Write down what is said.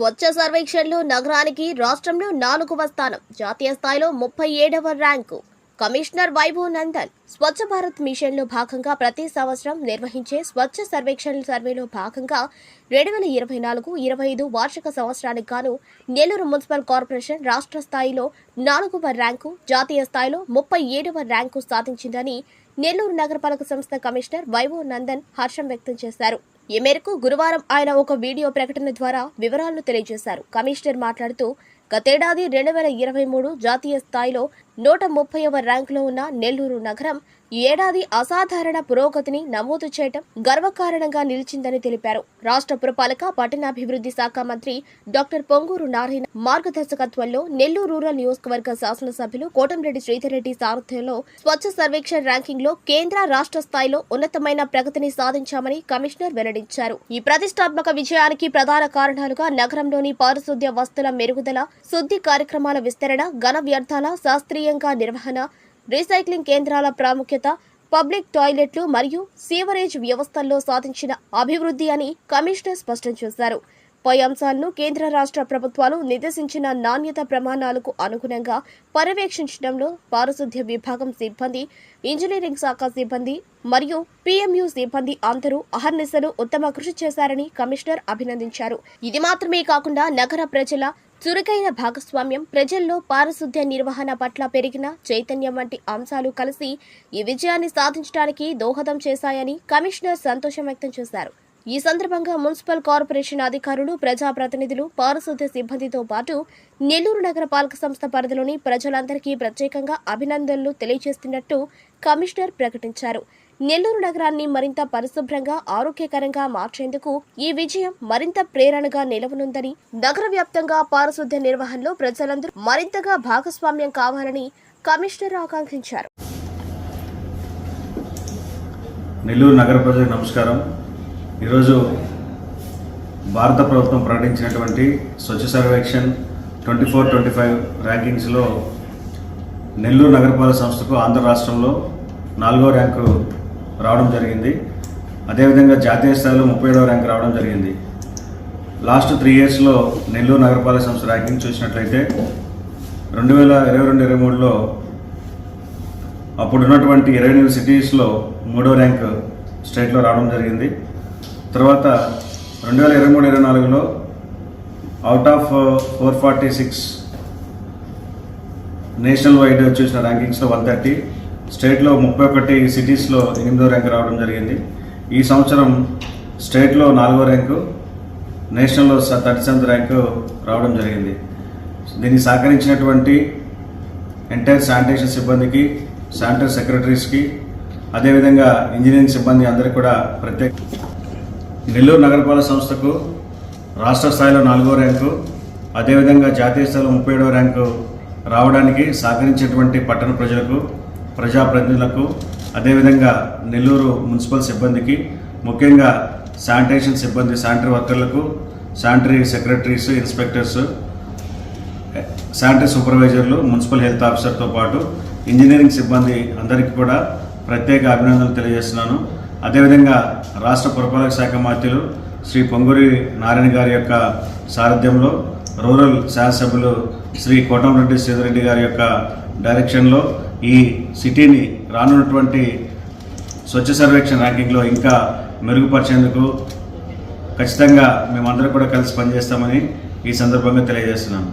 స్వచ్ఛ సర్వేక్షణలో నగరానికి రాష్ట్రంలో నాలుగవ స్థానం. జాతీయ స్థాయిలో ముప్పై ఏడవ ర్యాంకు. కమిషనర్ వైభవ్ నందన్ స్వచ్ఛ భారత్ మిషన్లో భాగంగా ప్రతి సంవత్సరం నిర్వహించే స్వచ్ఛ సర్వేక్షణ సర్వేలో భాగంగా రెండు వేల ఇరవై నాలుగు ఇరవై ఐదు వార్షిక సంవత్సరానికి గాను నెల్లూరు మున్సిపల్ కార్పొరేషన్ రాష్ట్ర స్థాయిలో నాలుగవ ర్యాంకు జాతీయ స్థాయిలో ముప్పై ఏడవ ర్యాంకు సాధించిందని నెల్లూరు నగరపాలక సంస్థ కమిషనర్ వైభవ్ నందన్ హర్షం వ్యక్తం చేశారు. ఈ మేరకు గురువారం ఆయన ఒక వీడియో ప్రకటన ద్వారా వివరాలను తెలియజేశారు. కమిషనర్ మాట్లాడుతూ గతేడాది రెండు వేల ఇరవై మూడు జాతీయ స్థాయిలో నూట ముప్పైవ ర్యాంకులో ఉన్న నెల్లూరు నగరం ఈ ఏడాది అసాధారణ పురోగతిని నమోదు చేయటం గర్వకారణంగా నిలిచిందని తెలిపారు. రాష్ట్ర పురపాలక పట్టణాభివృద్ధి శాఖ మంత్రి డాక్టర్ పొంగూరు నారాయణ మార్గదర్శకత్వంలో నెల్లూరు రూరల్ నియోజకవర్గ శాసనసభ్యులు కోటంరెడ్డి శ్రీధర్రెడ్డి సారథ్యంలో స్వచ్ఛ సర్వేక్షణ ర్యాంకింగ్లో కేంద్ర రాష్ట్ర స్థాయిలో ఉన్నతమైన ప్రగతిని సాధించామని కమిషనర్ వెల్లడించారు. ఈ ప్రతిష్టాత్మక విజయానికి ప్రధాన కారణాలుగా నగరంలోని పారిశుద్ధ్య వస్తుల మెరుగుదల శుద్ధి కార్యక్రమాల విస్తరణ ఘన వ్యర్థాల శాస్త్రీయంగా నిర్వహణ రీసైక్లింగ్ కేంద్రాల ప్రాముఖ్యత పబ్లిక్ టాయిలెట్లు మరియు సీవరేజ్ వ్యవస్థల్లో సాధించిన అభివృద్ధి అని కమిషనర్ స్పష్టం చేశారు. పై అంశాలను కేంద్ర రాష్ట్ర ప్రభుత్వాలు నిర్దేశించిన నాణ్యత ప్రమాణాలకు అనుగుణంగా పర్యవేక్షించడంలో పారిశుద్ధ్య విభాగం సిబ్బంది ఇంజనీరింగ్ శాఖ సిబ్బంది మరియు పీఎంయు సిబ్బంది అందరూ అహర్నిశలు ఉత్తమ కృషి చేశారని కమిషనర్ అభినందించారు. ఇది మాత్రమే కాకుండా నగర ప్రజల చురుకైన భాగస్వామ్యం ప్రజల్లో పారిశుద్ధ్య నిర్వహణ పట్ల పెరిగిన చైతన్యం వంటి అంశాలు కలిసి ఈ విజయాన్ని సాధించడానికి దోహదం చేశాయని కమిషనర్ సంతోషం వ్యక్తం చేశారు. ఈ సందర్భంగా మున్సిపల్ కార్పొరేషన్ అధికారులు ప్రజాప్రతినిధులు పారిశుద్ధ్య సిబ్బందితో పాటు నెల్లూరు నగర పాలక సంస్థ పరిధిలోని ప్రజలందరికీ ప్రత్యేకంగా అభినందనలు తెలియజేస్తున్నట్టు కమిషనర్ ప్రకటించారు. నెల్లూరు నగరాన్ని మరింత పరిశుభ్రంగా ఆరోగ్యకరంగా మార్చేందుకు ఈ విజయం మరింత ప్రేరణగా నిలవనుందని నగర వ్యాప్తంగా పారిశుద్ధ్య నిర్వహణలో ప్రజలందరూ మరింతగా భాగస్వామ్యం కావాలని కమిషనర్ ఆకాంక్షించారు. నెల్లూరు నగర ప్రజలకు నమస్కారం. ఈరోజు భారత ప్రభుత్వం ప్రకటించినటువంటి Swachh Survekshan twenty four twenty five ర్యాంకింగ్స్లో Nellore నగరపాలక సంస్థకు ఆంధ్ర రాష్ట్రంలో నాలుగో ర్యాంకు రావడం జరిగింది. అదేవిధంగా జాతీయ స్థాయిలో ముప్పై ఏడవ ర్యాంక్ రావడం జరిగింది. లాస్ట్ త్రీ ఇయర్స్లో నెల్లూరు నగరపాలక సంస్థ ర్యాంకింగ్ చూసినట్లయితే రెండు వేల ఇరవై రెండు ఇరవై మూడులో అప్పుడున్నటువంటి ఇరవై ఎనిమిది సిటీస్లో మూడో ర్యాంక్ స్టేట్లో రావడం జరిగింది. తర్వాత రెండు వేల ఇరవై మూడు ఇరవై నాలుగులో out of four forty six national wide చూసిన ర్యాంకింగ్స్లో వన్ థర్టీ స్టేట్లో ముప్పై ఒకటి సిటీస్లో ఎనిమిదో ర్యాంక్ రావడం జరిగింది. ఈ సంవత్సరం స్టేట్లో నాలుగో ర్యాంకు నేషనల్లో థర్టీ సెవెంత్ ర్యాంకు రావడం జరిగింది. దీన్ని సహకరించినటువంటి ఎంటైర్ శానిటేషన్ సిబ్బందికి శానిటరీ సెక్రటరీస్కి అదేవిధంగా ఇంజనీరింగ్ సిబ్బంది అందరికీ కూడా ప్రత్యేక నెల్లూరు నగరపాలక సంస్థకు రాష్ట్ర స్థాయిలో నాలుగో ర్యాంకు అదేవిధంగా జాతీయ స్థాయిలో ముప్పై ఏడవ ర్యాంకు రావడానికి సహకరించేటువంటి పట్టణ ప్రజలకు ప్రజాప్రతినిధులకు అదేవిధంగా నెల్లూరు మున్సిపల్ సిబ్బందికి ముఖ్యంగా శానిటేషన్ సిబ్బంది శానిటరీ వర్కర్లకు శానిటరీ సెక్రటరీస్ ఇన్స్పెక్టర్స్ శానిటరీ సూపర్వైజర్లు మున్సిపల్ హెల్త్ ఆఫీసర్తో పాటు ఇంజనీరింగ్ సిబ్బంది అందరికీ కూడా ప్రత్యేక అభినందనలు తెలియజేస్తున్నాను. అదేవిధంగా రాష్ట్ర పురపాలక శాఖ మంత్రులు శ్రీ పొంగూరి నారాయణ గారి యొక్క సారథ్యంలో రూరల్ శాసనసభ్యులు శ్రీ కోటంరెడ్డి శ్రీధరెడ్డి గారి యొక్క డైరెక్షన్లో ఈ సిటీని రానున్నటువంటి స్వచ్ఛ సర్వేక్షణ ర్యాంకింగ్లో ఇంకా మెరుగుపరిచేందుకు ఖచ్చితంగా మేమందరం కూడా కలిసి పనిచేస్తామని ఈ సందర్భంగా తెలియజేస్తున్నాను.